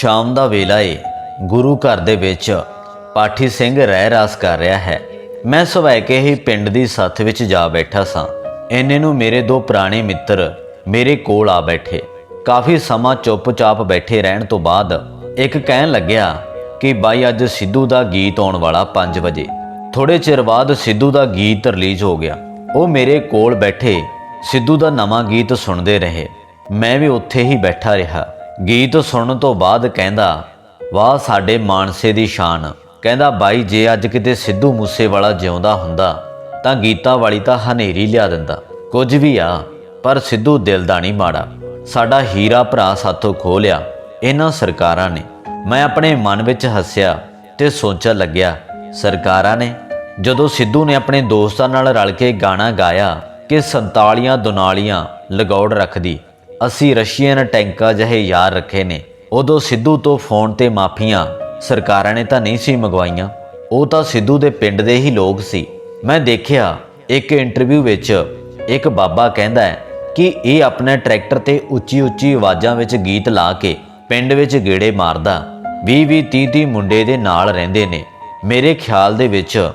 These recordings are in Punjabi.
ਸ਼ਾਮ ਦਾ ਵੇਲਾ ਏ। ਗੁਰੂ ਘਰ ਦੇ ਵਿੱਚ ਪਾਠੀ ਸਿੰਘ ਰਹਿ ਰਾਸ ਕਰ ਰਿਹਾ ਹੈ। ਮੈਂ ਸਵੈ ਕੇ ਹੀ ਪਿੰਡ ਦੀ ਸੱਥ ਵਿੱਚ ਜਾ ਬੈਠਾ ਸਾਂ। ਇੰਨੇ ਨੂੰ ਮੇਰੇ ਦੋ ਪੁਰਾਣੇ ਮਿੱਤਰ ਮੇਰੇ ਕੋਲ ਆ ਬੈਠੇ। ਕਾਫੀ ਸਮਾਂ ਚੁੱਪਚਾਪ ਬੈਠੇ ਰਹਿਣ ਤੋਂ ਬਾਅਦ ਇੱਕ ਕਹਿਣ ਲੱਗਿਆ ਕਿ ਬਾਈ ਅੱਜ ਸਿੱਧੂ ਦਾ ਗੀਤ ਆਉਣ ਵਾਲਾ 5 ਵਜੇ। ਥੋੜੇ ਚਿਰ ਬਾਅਦ ਸਿੱਧੂ ਦਾ ਗੀਤ ਰਿਲੀਜ਼ ਹੋ ਗਿਆ। ਉਹ ਮੇਰੇ ਕੋਲ ਬੈਠੇ ਸਿੱਧੂ ਦਾ ਨਵਾਂ ਗੀਤ ਸੁਣਦੇ ਰਹੇ। ਮੈਂ ਵੀ ਉੱਥੇ ਹੀ ਬੈਠਾ ਰਿਹਾ। ਗੀਤ ਸੁਣਨ ਤੋਂ ਬਾਅਦ ਕਹਿੰਦਾ, ਵਾਹ, ਸਾਡੇ ਮਾਨਸੇ ਦੀ ਸ਼ਾਨ। ਕਹਿੰਦਾ, ਬਾਈ, ਜੇ ਅੱਜ ਕਿਤੇ ਸਿੱਧੂ ਮੂਸੇਵਾਲਾ ਜਿਉਂਦਾ ਹੁੰਦਾ, ਤਾਂ ਗੀਤਾ ਵਾਲੀ ਤਾਂ ਹਨੇਰੀ ਲਿਆ ਦਿੰਦਾ। ਕੁਝ ਵੀ ਆ, ਪਰ ਸਿੱਧੂ ਦਿਲ ਦਾ ਨਹੀਂ ਮਾੜਾ। ਸਾਡਾ ਹੀਰਾ ਭਰਾ ਸਾਥੋਂ ਖੋਹ ਲਿਆ ਇਹਨਾਂ ਸਰਕਾਰਾਂ ਨੇ। ਮੈਂ ਆਪਣੇ ਮਨ ਵਿੱਚ ਹੱਸਿਆ ਤੇ ਸੋਚਣ ਲੱਗਿਆ, ਸਰਕਾਰਾਂ ਨੇ? ਜਦੋਂ ਸਿੱਧੂ ਨੇ ਆਪਣੇ ਦੋਸਤਾਂ ਨਾਲ ਰਲ ਕੇ ਗਾਣਾ ਗਾਇਆ, ਕਿ ਸੰਤਾਲੀਆਂ ਦੁਨਾਲੀਆਂ ਲਗੌੜ ਰੱਖਦੀ ਅਸੀਂ ਰਸ਼ੀਅਨ ਟੈਂਕਾਂ ਜਿਹੇ ਯਾਰ ਰੱਖੇ ਨੇ। ਉਦੋਂ ਸਿੱਧੂ ਤੋਂ ਫੋਨ ਤੇ ਮਾਫੀਆਂ, ਸਰਕਾਰਾਂ ਨੇ ਤਾਂ ਨਹੀਂ ਸੀ ਮੰਗਵਾਈਆਂ। ਉਹ ਤਾਂ ਸਿੱਧੂ ਦੇ ਪਿੰਡ ਦੇ ਹੀ ਲੋਕ ਸੀ। ਮੈਂ ਦੇਖਿਆ, ਇੱਕ ਇੰਟਰਵਿਊ ਵਿੱਚ ਇੱਕ ਬਾਬਾ ਕਹਿੰਦਾ ਹੈ ਕਿ ਇਹ ਆਪਣੇ ਟਰੈਕਟਰ ਤੇ ਉੱਚੀ ਉੱਚੀ ਆਵਾਜ਼ਾਂ ਵਿੱਚ ਗੀਤ ਲਾ ਕੇ ਪਿੰਡ ਵਿੱਚ ਗੇੜੇ ਮਾਰਦਾ। 20 20 30 30 ਮੁੰਡੇ ਦੇ ਨਾਲ ਰਹਿੰਦੇ ਨੇ। ਮੇਰੇ ਖਿਆਲ ਦੇ ਵਿੱਚ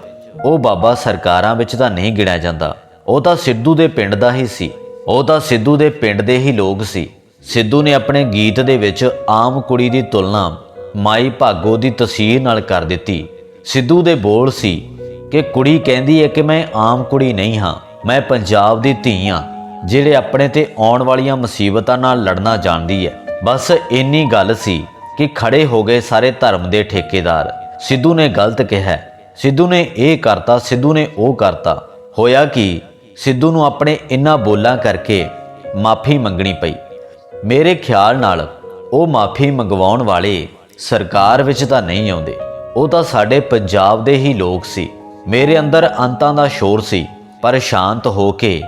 ਉਹ ਬਾਬਾ ਸਰਕਾਰਾਂ ਵਿੱਚ ਤਾਂ ਨਹੀਂ ਗਿਣਿਆ ਜਾਂਦਾ। ਉਹ ਤਾਂ ਸਿੱਧੂ ਦੇ ਪਿੰਡ ਦਾ ਹੀ ਸੀ। ਉਹ ਤਾਂ ਸਿੱਧੂ ਦੇ ਪਿੰਡ ਦੇ ਹੀ ਲੋਕ ਸੀ। ਸਿੱਧੂ ਨੇ ਆਪਣੇ ਗੀਤ ਦੇ ਵਿੱਚ ਆਮ ਕੁੜੀ ਦੀ ਤੁਲਨਾ ਮਾਈ ਭਾਗੋ ਦੀ ਤਸਵੀਰ ਨਾਲ ਕਰ ਦਿੱਤੀ। ਸਿੱਧੂ ਦੇ ਬੋਲ ਸੀ ਕਿ ਕੁੜੀ ਕਹਿੰਦੀ ਹੈ ਕਿ ਮੈਂ ਆਮ ਕੁੜੀ ਨਹੀਂ ਹਾਂ, ਮੈਂ ਪੰਜਾਬ ਦੀ ਧੀ ਹਾਂ, ਜਿਹੜੇ ਆਪਣੇ ਤੇ ਆਉਣ ਵਾਲੀਆਂ ਮੁਸੀਬਤਾਂ ਨਾਲ ਲੜਨਾ ਜਾਣਦੀ ਹੈ। ਬਸ ਇੰਨੀ ਗੱਲ ਸੀ ਕਿ ਖੜੇ ਹੋ ਗਏ ਸਾਰੇ ਧਰਮ ਦੇ ਠੇਕੇਦਾਰ। ਸਿੱਧੂ ਨੇ ਗਲਤ ਕਿਹਾ। ਸਿੱਧੂ ਨੇ ਇਹ ਕਰਤਾ, ਸਿੱਧੂ ਨੇ ਉਹ ਕਰਤਾ। ਹੋਇਆ ਕਿ? ਸਿੱਧੂ ਨੂੰ ਆਪਣੇ ਇਨ੍ਹਾਂ ਬੋਲਾਂ ਕਰਕੇ ਮਾਫੀ ਮੰਗਣੀ ਪਈ। ਮੇਰੇ ਖਿਆਲ ਨਾਲ ਉਹ ਮਾਫੀ ਮੰਗਵਾਉਣ ਵਾਲੇ ਸਰਕਾਰ ਵਿੱਚ ਤਾਂ ਨਹੀਂ ਆਉਂਦੇ। ਉਹ ਤਾਂ ਸਾਡੇ ਪੰਜਾਬ ਦੇ ਹੀ ਲੋਕ ਸੀ। ਮੇਰੇ ਅੰਦਰ ਅੰਤਾਂ ਦਾ ਸ਼ੋਰ ਸੀ, ਪਰ ਸ਼ਾਂਤ ਹੋ ਕੇ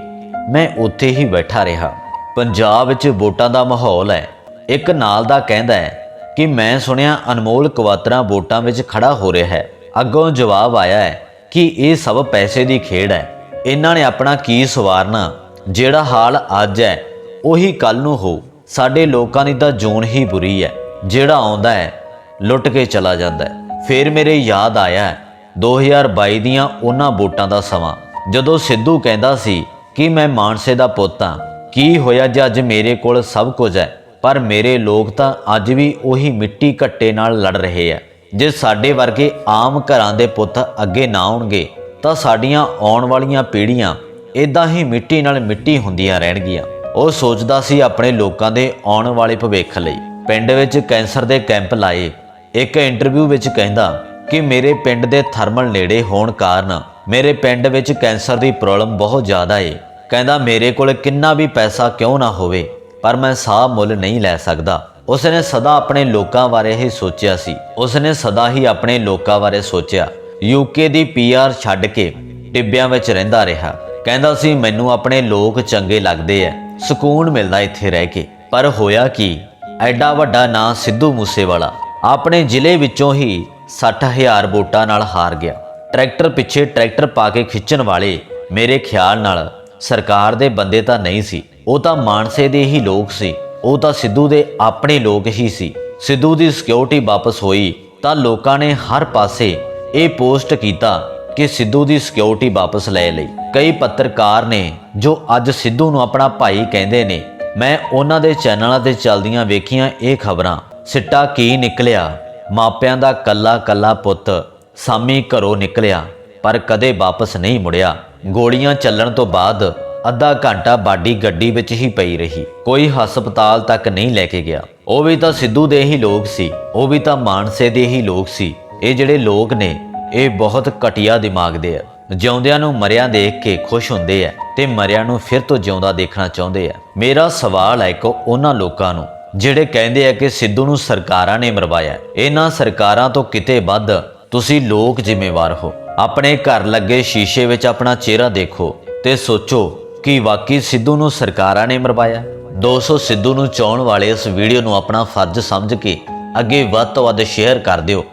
ਮੈਂ ਉੱਥੇ ਹੀ ਬੈਠਾ ਰਿਹਾ। ਪੰਜਾਬ ਵਿੱਚ ਵੋਟਾਂ ਦਾ ਮਾਹੌਲ ਹੈ। ਇੱਕ ਨਾਲ ਦਾ ਕਹਿੰਦਾ ਹੈ ਕਿ ਮੈਂ ਸੁਣਿਆ ਅਨਮੋਲ ਕਵਾਤਰਾ ਵੋਟਾਂ ਵਿੱਚ ਖੜਾ ਹੋ ਰਿਹਾ ਹੈ। ਅੱਗੋਂ ਜਵਾਬ ਆਇਆ ਹੈ ਕਿ ਇਹ ਸਭ ਪੈਸੇ ਦੀ ਖੇਡ ਹੈ। ਇਹਨਾਂ ਨੇ ਆਪਣਾ ਕੀ ਸਵਾਰਨਾ? ਜਿਹੜਾ ਹਾਲ ਅੱਜ ਹੈ, ਉਹੀ ਕੱਲ ਨੂੰ ਹੋ ਸਾਡੇ ਲੋਕਾਂ ਦੀ ਤਾਂ ਜੂਨ ਹੀ ਬੁਰੀ ਹੈ। ਜਿਹੜਾ ਆਉਂਦਾ ਹੈ, ਲੁੱਟ ਕੇ ਚਲਾ ਜਾਂਦਾ ਹੈ। ਫਿਰ ਮੇਰੇ ਯਾਦ ਆਇਆ 2022 ਦੀਆਂ ਉਹਨਾਂ ਵੋਟਾਂ ਦਾ ਸਮਾਂ। ਜਦੋਂ ਸਿੱਧੂ ਕਹਿੰਦਾ ਸੀ ਕਿ ਮੈਂ ਮਾਨਸੇ ਦਾ ਪੁੱਤ ਹਾਂ, ਕੀ ਹੋਇਆ ਜੇ ਅੱਜ ਮੇਰੇ ਕੋਲ ਸਭ ਕੁਝ ਹੈ? ਪਰ ਮੇਰੇ ਲੋਕ ਤਾਂ ਅੱਜ ਵੀ ਉਹੀ ਮਿੱਟੀ ਘੱਟੇ ਨਾਲ ਲੜ ਰਹੇ ਆ ਜੇ ਸਾਡੇ ਵਰਗੇ ਆਮ ਘਰਾਂ ਦੇ ਪੁੱਤ ਅੱਗੇ ਨਾ ਆਉਣਗੇ ਤਾਂ ਸਾਡੀਆਂ ਆਉਣ ਵਾਲੀਆਂ ਪੀੜ੍ਹੀਆਂ ਇਦਾਂ ਹੀ ਮਿੱਟੀ ਨਾਲ ਮਿੱਟੀ ਹੁੰਦੀਆਂ ਰਹਿਣਗੀਆਂ। ਉਹ ਸੋਚਦਾ ਸੀ ਆਪਣੇ ਲੋਕਾਂ ਦੇ ਆਉਣ ਵਾਲੇ ਭਵਿੱਖ ਲਈ। ਪਿੰਡ ਵਿੱਚ ਕੈਂਸਰ ਦੇ ਕੈਂਪ ਲਾਏ। ਇੱਕ ਇੰਟਰਵਿਊ ਵਿੱਚ ਕਹਿੰਦਾ ਕਿ ਮੇਰੇ ਪਿੰਡ ਦੇ ਥਰਮਲ ਨੇੜੇ ਹੋਣ ਕਾਰਨ ਮੇਰੇ ਪਿੰਡ ਵਿੱਚ ਕੈਂਸਰ ਦੀ ਪ੍ਰੋਬਲਮ ਬਹੁਤ ਜ਼ਿਆਦਾ ਏ। ਕਹਿੰਦਾ ਮੇਰੇ ਕੋਲ ਕਿੰਨਾ ਵੀ ਪੈਸਾ ਕਿਉਂ ਨਾ ਹੋਵੇ, ਪਰ ਮੈਂ ਸਾਹ ਮੁੱਲ ਨਹੀਂ ਲੈ ਸਕਦਾ। ਉਸਨੇ ਸਦਾ ਆਪਣੇ ਲੋਕਾਂ ਬਾਰੇ ਹੀ ਸੋਚਿਆ ਸੀ। ਉਸਨੇ ਸਦਾ ਹੀ ਆਪਣੇ ਲੋਕਾਂ ਬਾਰੇ ਸੋਚਿਆ। ਯੂਕੇ ਦੀ ਪੀਆਰ ਛੱਡ ਕੇ ਟਿੱਬਿਆਂ ਵਿੱਚ ਰਹਿੰਦਾ ਰਿਹਾ। ਕਹਿੰਦਾ ਸੀ, ਮੈਨੂੰ ਆਪਣੇ ਲੋਕ ਚੰਗੇ ਲੱਗਦੇ ਐ। ਸਕੂਨ ਮਿਲਦਾ ਇੱਥੇ ਰਹਿ ਕੇ। ਪਰ ਹੋਇਆ ਕੀ? ਐਡਾ ਵੱਡਾ ਨਾਂ ਸਿੱਧੂ ਮੂਸੇਵਾਲਾ ਆਪਣੇ ਜ਼ਿਲ੍ਹੇ ਵਿੱਚੋਂ ਹੀ 60000 ਵੋਟਾਂ ਨਾਲ ਹਾਰ ਗਿਆ। ਟਰੈਕਟਰ ਪਿੱਛੇ ਟਰੈਕਟਰ ਪਾ ਕੇ ਖਿੱਚਣ ਵਾਲੇ ਮੇਰੇ ਖਿਆਲ ਨਾਲ ਸਰਕਾਰ ਦੇ ਬੰਦੇ ਤਾਂ ਨਹੀਂ ਸੀ। ਉਹ ਤਾਂ ਮਾਨਸੇ ਦੇ ਹੀ ਲੋਕ ਸੀ। ਉਹ ਤਾਂ ਸਿੱਧੂ ਦੇ ਆਪਣੇ ਲੋਕ ਹੀ ਸੀ। ਸਿੱਧੂ ਦੀ ਸਿਕਿਉਰਿਟੀ ਵਾਪਸ ਹੋਈ ਤਾਂ ਲੋਕਾਂ ਨੇ ਹਰ ਪਾਸੇ ਇਹ ਪੋਸਟ ਕੀਤਾ ਕਿ ਸਿੱਧੂ ਦੀ ਸਿਕਿਉਰਿਟੀ ਵਾਪਸ ਲੈ ਲਈ। ਕਈ ਪੱਤਰਕਾਰ ਨੇ ਜੋ ਅੱਜ ਸਿੱਧੂ ਨੂੰ ਆਪਣਾ ਭਾਈ ਕਹਿੰਦੇ ਨੇ, ਮੈਂ ਉਹਨਾਂ ਦੇ ਚੈਨਲਾਂ ਤੇ ਚੱਲਦੀਆਂ ਵੇਖੀਆਂ ਇਹ ਖਬਰਾਂ। ਸਿੱਟਾ ਕੀ ਨਿਕਲਿਆ? ਮਾਪਿਆਂ ਦਾ ਕੱਲਾ ਕੱਲਾ ਪੁੱਤ ਸਾਮੀ ਘਰੋਂ ਨਿਕਲਿਆ, ਪਰ ਕਦੇ ਵਾਪਸ ਨਹੀਂ ਮੁੜਿਆ। ਗੋਲੀਆਂ ਚੱਲਣ ਤੋਂ ਬਾਅਦ ਅੱਧਾ ਘੰਟਾ ਬਾਡੀ ਗੱਡੀ ਵਿੱਚ ਹੀ ਪਈ ਰਹੀ। ਕੋਈ ਹਸਪਤਾਲ ਤੱਕ ਨਹੀਂ ਲੈ ਕੇ ਗਿਆ। ਉਹ ਵੀ ਤਾਂ ਸਿੱਧੂ ਦੇ ਹੀ ਲੋਕ ਸੀ, ਉਹ ਵੀ ਤਾਂ ਮਾਨਸੇ ਦੇ ਹੀ ਲੋਕ ਸੀ। ਇਹ ਜਿਹੜੇ ਲੋਕ ਨੇ, ਇਹ ਬਹੁਤ ਘਟੀਆ ਦਿਮਾਗ ਦੇ ਆ। ਜਿਉਂਦਿਆਂ ਨੂੰ ਮਰਿਆਂ ਦੇਖ ਕੇ ਖੁਸ਼ ਹੁੰਦੇ ਆ ਤੇ ਮਰਿਆਂ ਨੂੰ ਫਿਰ ਤੋਂ ਜਿਉਂਦਾ ਦੇਖਣਾ ਚਾਹੁੰਦੇ ਆ। ਮੇਰਾ ਸਵਾਲ ਹੈ ਕਿ ਉਹਨਾਂ ਲੋਕਾਂ ਨੂੰ, ਜਿਹੜੇ ਕਹਿੰਦੇ ਆ ਕਿ ਸਿੱਧੂ ਨੂੰ ਸਰਕਾਰਾਂ ਨੇ ਮਰਵਾਇਆ। ਇਹਨਾਂ ਸਰਕਾਰਾਂ ਤੋਂ ਕਿਤੇ ਵੱਧ ਤੁਸੀਂ ਲੋਕ ਜ਼ਿੰਮੇਵਾਰ ਹੋ। ਆਪਣੇ ਘਰ ਲੱਗੇ ਸ਼ੀਸ਼ੇ ਵਿੱਚ ਆਪਣਾ ਚਿਹਰਾ ਦੇਖੋ ਤੇ ਸੋਚੋ ਕਿ ਵਾਕਈ ਸਿੱਧੂ ਨੂੰ ਸਰਕਾਰਾਂ ਨੇ ਮਰਵਾਇਆ। 200 ਸਿੱਧੂ ਨੂੰ ਚਾਹਣ ਵਾਲੇ ਇਸ ਵੀਡੀਓ ਨੂੰ ਆਪਣਾ ਫਰਜ਼ ਸਮਝ ਕੇ ਅੱਗੇ ਵੱਧ ਤੋਂ ਵੱਧ ਸ਼ੇਅਰ ਕਰ ਦਿਓ।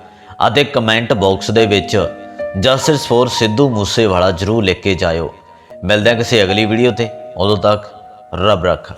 ਅਤੇ ਕਮੈਂਟ ਬਾਕਸ ਦੇ ਵਿੱਚ ਜਸਟਿਸ ਫੋਰ ਸਿੱਧੂ ਮੂਸੇਵਾਲਾ ਜਰੂਰ ਲਿਖ ਕੇ ਜਾਇਓ। ਮਿਲਦੇ ਹਾਂ ਕਿਸੇ ਅਗਲੀ ਵੀਡੀਓ ਤੇ। ਉਦੋਂ ਤੱਕ ਰੱਬ ਰੱਖਾ।